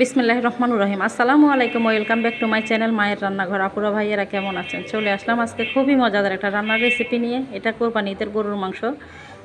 বিসমিল্লাহ রহমানুর রহিম। আসসালামু আলাইকুম, welcome back to my channel মায়ের রান্নাঘর। আপুরা ভাইয়েরা কেমন আছেন? চলে আসলাম আজকে খুবই মজাদার একটা রান্নার রেসিপি নিয়ে। এটা কোরবানি ঈদের গরুর মাংস।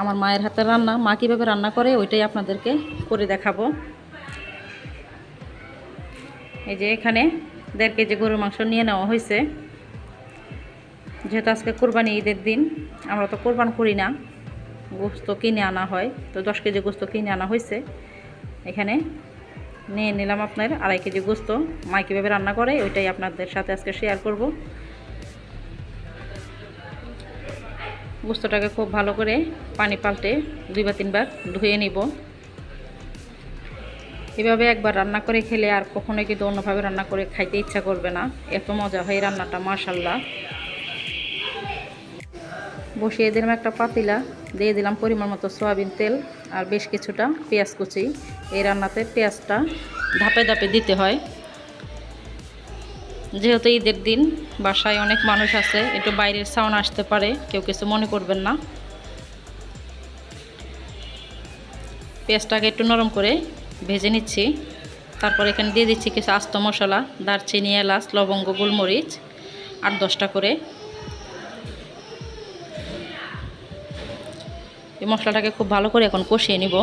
আমার মায়ের হাতের রান্না। মা কীভাবে রান্না করে ওইটাই আপনাদেরকে করে দেখাবো। এই যে এখানে দেড় কেজি গরুর মাংস নিয়ে নেওয়া হয়েছে। যেহেতু আজকে কোরবানি ঈদের দিন, আমরা তো কোরবান করি না। গোস্ত কিনে আনা হয়। তো দশ কেজি গোস্ত কিনে আনা হয়েছে। এখানে নিয়ে নিলাম আপনার আড়াই কেজি গোস্ত। মা কীভাবে রান্না করে, ওইটাই আপনাদের সাথে আজকে শেয়ার করব। গোস্তটাকে খুব ভালো করে পানি পাল্টে দুই বা তিনবার ধুয়ে নিব। এভাবে একবার রান্না করে খেলে আর কখনোই কিন্তু অন্যভাবে রান্না করে খাইতে ইচ্ছা করবে না। এত মজা হয় রান্নাটা মাশাল্লাহ বসিয়ে দিলাম একটা পাতিলা, দিয়ে দিলাম পরিমাণ মতো সয়াবিন তেল আর বেশ কিছুটা পেঁয়াজ কুচি। এই রান্নাতে পেঁয়াজটা ধাপে ধাপে দিতে হয়। যেহেতু ঈদের দিন, বাসায় অনেক মানুষ আছে, একটু বাইরের সাউন্ড আসতে পারে, কেউ কিছু মনে করবেন না। পেঁয়াজটাকে একটু নরম করে ভেজে নিচ্ছি। তারপর এখানে দিয়ে দিচ্ছি কিছু আস্ত মশলা, দারচিনি, এলাচ, লবঙ্গ, গোলমরিচ আর দশটা করে এই মশলাটাকে খুব ভালো করে এখন কষিয়ে নিব।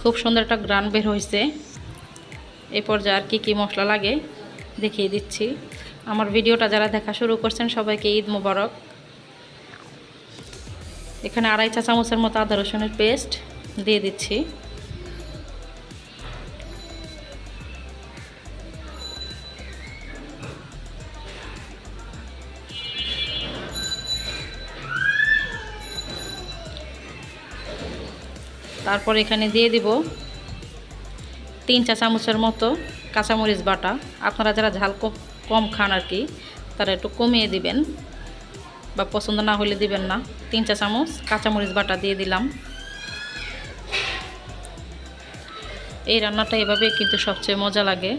খুব সুন্দর একটা গ্রান বের হয়েছে। এই পর্যায়ে আর কী কী মশলা লাগে দেখিয়ে দিচ্ছি। আমার ভিডিওটা যারা দেখা শুরু করছেন, সবাইকে ঈদ মুবারক। এখানে আড়াই চা চামচের মতো আদা রসুনের পেস্ট দিয়ে দিচ্ছি। তারপর এখানে দিয়ে দিব তিন চা চামচের মতো কাঁচামরিচ বাটা। আপনারা যারা ঝাল কম খান আর কি, তারা একটু কমিয়ে দিবেন বা পছন্দ না হলে দিবেন না। তিন চা চামচ কাঁচামরিচ বাটা দিয়ে দিলাম। এই রান্নাটা এভাবে কিন্তু সবচেয়ে মজা লাগে।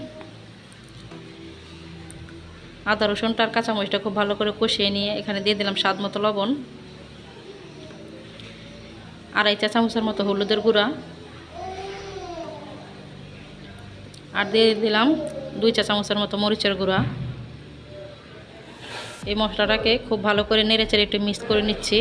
আদা রসুনটা আর কাঁচামরিচটা খুব ভালো করে কষিয়ে নিয়ে এখানে দিয়ে দিলাম স্বাদ মতো লবণ। আড়াই চা চামচের মতো হলুদের গুঁড়া। আর দিয়ে দিলাম দুই চা চামচের মতো মরিচের গুঁড়া। এই মশলাটাকে খুব ভালো করে নেড়ে চেড়ে একটু মিক্স করে নিচ্ছি।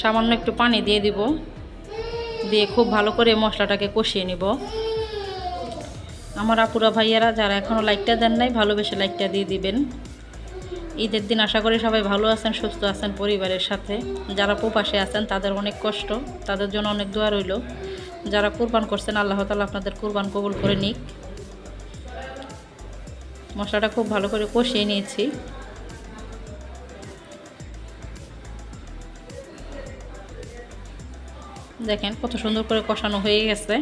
সামান্য একটু পানি দিয়ে দিব। দিয়ে খুব ভালো করে মশলাটাকে কষিয়ে নিব। আমার আপুরা ভাইয়ারা যারা এখনও লাইকটা দেন নাই, ভালোবেসে লাইকটা দিয়ে দিবেন। ঈদের দিন আশা করি সবাই ভালো আছেন, সুস্থ আছেন পরিবারের সাথে। যারা প্রবাসে আছেন, তাদের অনেক কষ্ট, তাদের জন্য অনেক দোয়া রইল। যারা কুরবান করছেন, আল্লাহ তালা আপনাদের কোরবান কবুল করে নিক। মশলাটা খুব ভালো করে কষিয়ে নিয়েছি। দেখেন কত সুন্দর করে কষানো হয়ে গেছে।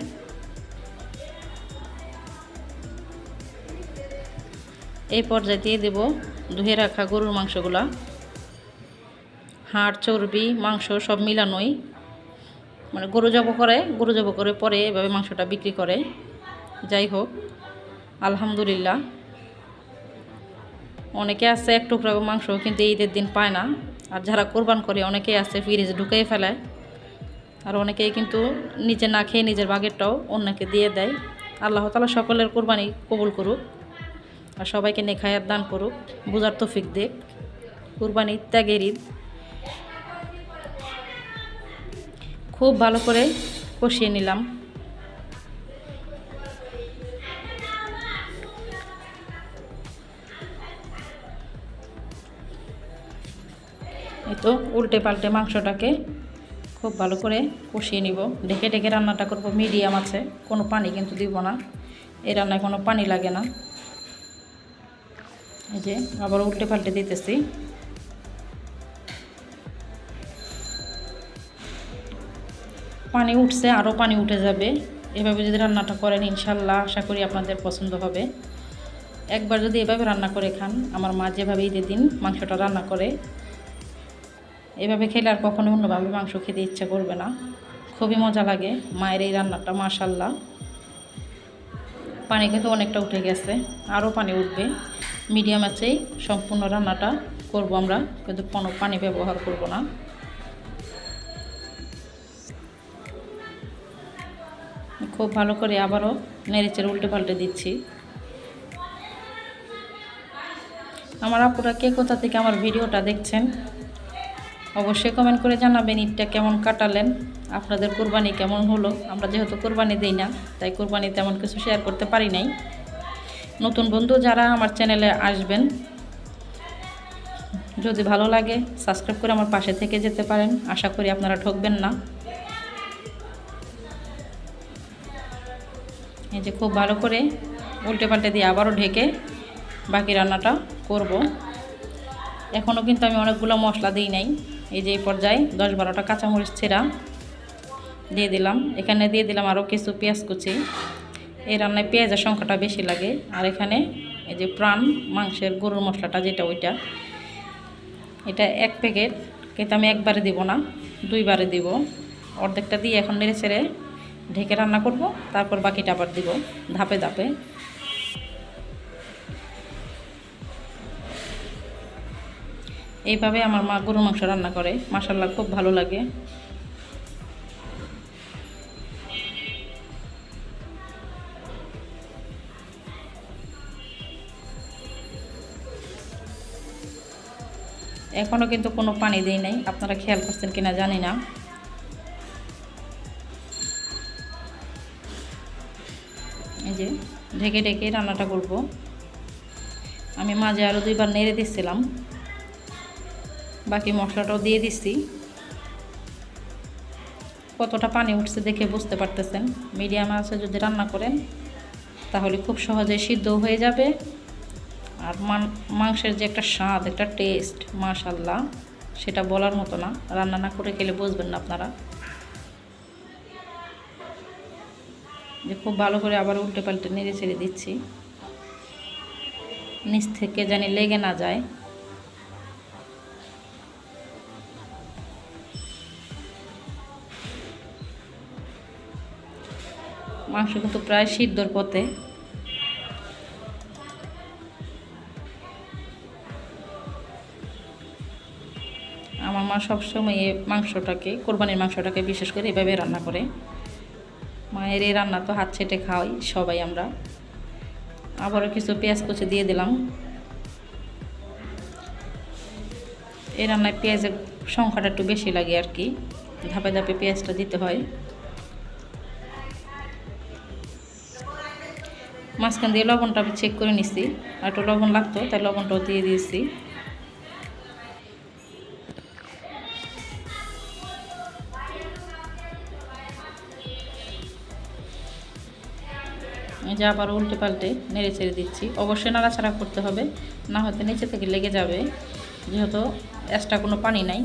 এই পর্যায়ে দিয়ে দেব ধুয়ে রাখা গরুর মাংসগুলা। হাড়, চর্বি, মাংস সব মিলানোই। মানে গরু জব করে, গরু জব করে পরে এভাবে মাংসটা বিক্রি করে। যাই হোক, আলহামদুলিল্লাহ। অনেকে আছে এক টুকরা মাংস কিন্তু ঈদের দিন পায় না। আর যারা কোরবান করে, অনেকেই আছে ফ্রিজ ঢুকিয়ে ফেলায়। আর অনেকেই কিন্তু নিজে না খেয়ে নিজের বাগেরটাও অন্যকে দিয়ে দেয়। আল্লাহ তালা সকলের কোরবানি কবুল করুক। আর সবাইকে নেখায়াত দান করুক, বুঝার তফিক দেখ কুরবানি ত্যাগের ঈদ খুব ভালো করে কষিয়ে নিলাম। তো উল্টে পাল্টে মাংসটাকে খুব ভালো করে কষিয়ে নিব। ঢেকে ঢেকে রান্নাটা করব, মিডিয়াম আছে, কোনো পানি কিন্তু দিব না। এই রান্নায় কোনো পানি লাগে না। এই যে আবার উল্টে পাল্টে দিতেছি। পানি উঠছে আরও পানি উঠে যাবে। এভাবে যদি রান্নাটা করেন, ইনশাল্লাহ আশা করি আপনাদের পছন্দ হবে। একবার যদি এভাবে রান্না করে খান, আমার মা যেভাবে ঈদের দিন মাংসটা রান্না করে, এভাবে খেলে আর কখনো অন্যভাবে মাংস খেতে ইচ্ছা করবে না। খুবই মজা লাগে মায়ের এই রান্নাটা, মাশাল্লাহ। পানি কিন্তু অনেকটা উঠে গেছে, আরও পানি উঠবে। মিডিয়াম আছেই সম্পূর্ণ রান্নাটা করব আমরা, কিন্তু কোনো পানি ব্যবহার করব না। খুব ভালো করে আবারও নেড়েচেড়ে উল্টে পাল্টে দিচ্ছি। আমার আপুরা কে কোথা থেকে আমার ভিডিওটা দেখছেন? অবশ্যই কমেন্ট করে জানাবেন, ঈদটা কেমন কাটালেন, আপনাদের কোরবানি কেমন হলো? আমরা যেহেতু কোরবানি দিই না, তাই কোরবানি তেমন কিছু শেয়ার করতে পারি নাই। নতুন বন্ধু যারা আমার চ্যানেলে আসবেন, যদি ভালো লাগে সাবস্ক্রাইব করে আমার পাশে থেকে যেতে পারেন। আশা করি আপনারা ঠকবেন না। এই যে খুব ভালো করে উল্টে পাল্টে দিয়ে আবারও ঢেকে বাকি রান্নাটা করব। এখনও কিন্তু আমি অনেকগুলো মশলা দিই নাই। এই যে এই পর্যায়ে দশ বারোটা কাঁচামরিচ ছেঁড়া দিয়ে দিলাম। এখানে দিয়ে দিলাম আরও কিছু পেঁয়াজ কুচি। এই রান্নায় পেঁয়াজের সংখ্যাটা বেশি লাগে। আর এখানে এই যে প্রাণ মাংসের গরুর মশলাটা যেটা ওইটা। এটা এক প্যাকেট। কিন্তু আমি একবারে দিব না, দুইবারে দিব। অর্ধেকটা দিয়ে এখন নেড়ে ছেড়ে ঢেকে রান্না করব। তারপর বাকিটা আবার দিব, ধাপে ধাপে। এইভাবে আমার মা গরু মাংস রান্না করে। মাসাল্লাহ খুব ভালো লাগে। এখনও কিন্তু কোনো পানি দিই নাই। আপনারা খেয়াল করছেন কিনা জানি না। এই যে, ঢেকে ঢেকে রান্নাটা করব। আমি মাঝে আরও দুইবার নেড়ে দিচ্ছিলাম। বাকি মশলাটাও দিয়ে দিচ্ছি কতটা পানি উঠছে দেখে বুঝতে পারতেছেন। মিডিয়াম আছে যদি রান্না করেন, তাহলে খুব সহজে সিদ্ধ হয়ে যাবে। আর মাংসের যে একটা স্বাদ, একটা টেস্ট মাশাল্লাহ সেটা বলার মতো না। রান্না না করে খেলে বুঝবেন না আপনারা। যে খুব ভালো করে আবার উল্টে পাল্টে নেড়ে ছেড়ে দিচ্ছি। নিচ থেকে জানি লেগে না যায়। মাংস কিন্তু প্রায় সিদ্ধর পথে। আমার মা সবসময় এই মাংসটাকে, কোরবানির মাংসটাকে বিশেষ করে এভাবে রান্না করে। মায়ের এই রান্না তো হাত ছেটে খাওয়াই সবাই আমরা। আবারও কিছু পেঁয়াজ কুচি দিয়ে দিলাম। এই রান্নায় পেঁয়াজের সংখ্যাটা একটু বেশি লাগে আর কি। ধাপে ধাপে পেঁয়াজটা দিতে হয়। মাঝখান দিয়ে লবণটা আমি চেক করে নিছি। আর একটু লবণ লাগতো, তাই লবণটাও দিয়ে দিয়েছি। যে আবার উল্টে পাল্টে নেড়ে ছেড়ে দিচ্ছি। অবশ্যই নাড়াছাড়া করতে হবে, না হয়তো নিচে থেকে লেগে যাবে। যেহেতু এক্সট্রা কোনো পানি নাই,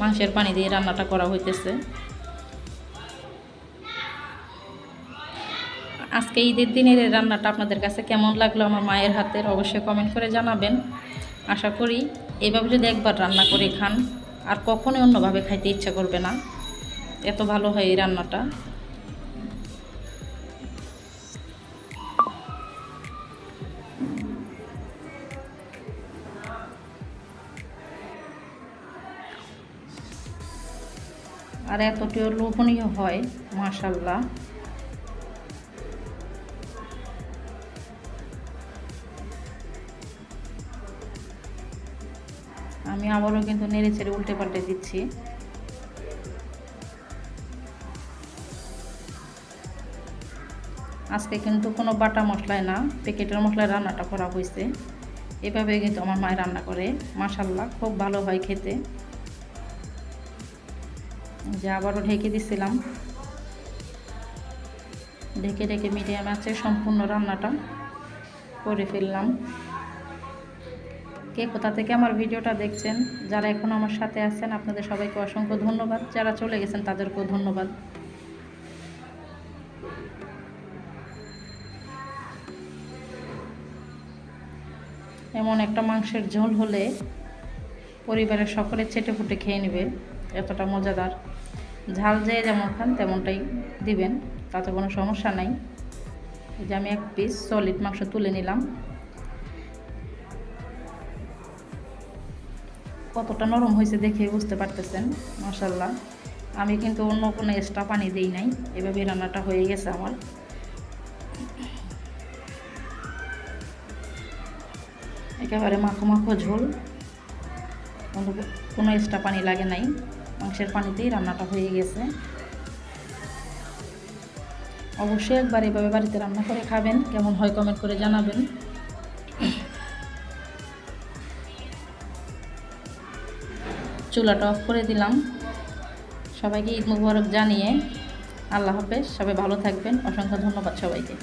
মাংসের পানি দিয়ে রান্নাটা করা হইতেছে। আজকে ঈদের দিনের এই রান্নাটা আপনাদের কাছে কেমন লাগল আমার মায়ের হাতের অবশ্যই কমেন্ট করে জানাবেন। আশা করি এভাবে যদি একবার রান্না করে খান, আর কখনোই অন্যভাবে খাইতে ইচ্ছা করবে না। এত ভালো হয় এই রান্নাটা। আর এতটিও লোভনীয় হয় মাশাল্লাহ আমি আবারও কিন্তু নেড়ে ছেড়ে উল্টে পাল্টে দিচ্ছি। আজকে কিন্তু কোনো বাটা মশলায় না প্যাকেটের মশলায় রান্নাটা করা হয়েছে। এভাবে কিন্তু আমার মায়ের রান্না করে মাসাল্লাহ খুব ভালো হয় খেতে। যে আবারও ঢেকে দিছিলাম। ঢেকে ঢেকে মিডিয়াম আছে সম্পূর্ণ রান্নাটা করে ফেললাম। কে, কোথা থেকে আমার ভিডিওটা দেখছেন, যারা এখন আমার সাথে আছেন, আপনাদের সবাইকে অসংখ্য ধন্যবাদ। যারা চলে গেছেন, তাদেরকেও ধন্যবাদ। এমন একটা মাংসের ঝোল হলে পরিবারের সকলে চেটে ফুটে খেয়ে নেবে, এতটা মজাদার। ঝাল যেয়ে যেমন খান, তেমনটাই দিবেন, তাতে কোনো সমস্যা নাই। যে আমি এক পিস সলিড মাংস তুলে নিলাম। কতটা নরম হয়েছে দেখে বুঝতে পারতেছেন মাসাল্লাহ আমি কিন্তু অন্য কোনো এক্সট্রা পানি দিই নাই, এভাবে রান্নাটা হয়ে গেছে আমার। একেবারে মাখো মাখো ঝোল, কোনো এক্সট্রা পানি লাগে নাই, মাংসের পানিতেই রান্নাটা হয়ে গেছে। অবশ্যই একবার এভাবে বাড়িতে রান্না করে খাবেন, কেমন হয় কমেন্ট করে জানাবেন। চুলাটা অফ করে দিলাম। সবাইকে ঈদ মুবারক জানিয়ে আল্লাহ হাফেজ, সবাই ভালো থাকবেন। অসংখ্য ধন্যবাদ সবাইকে।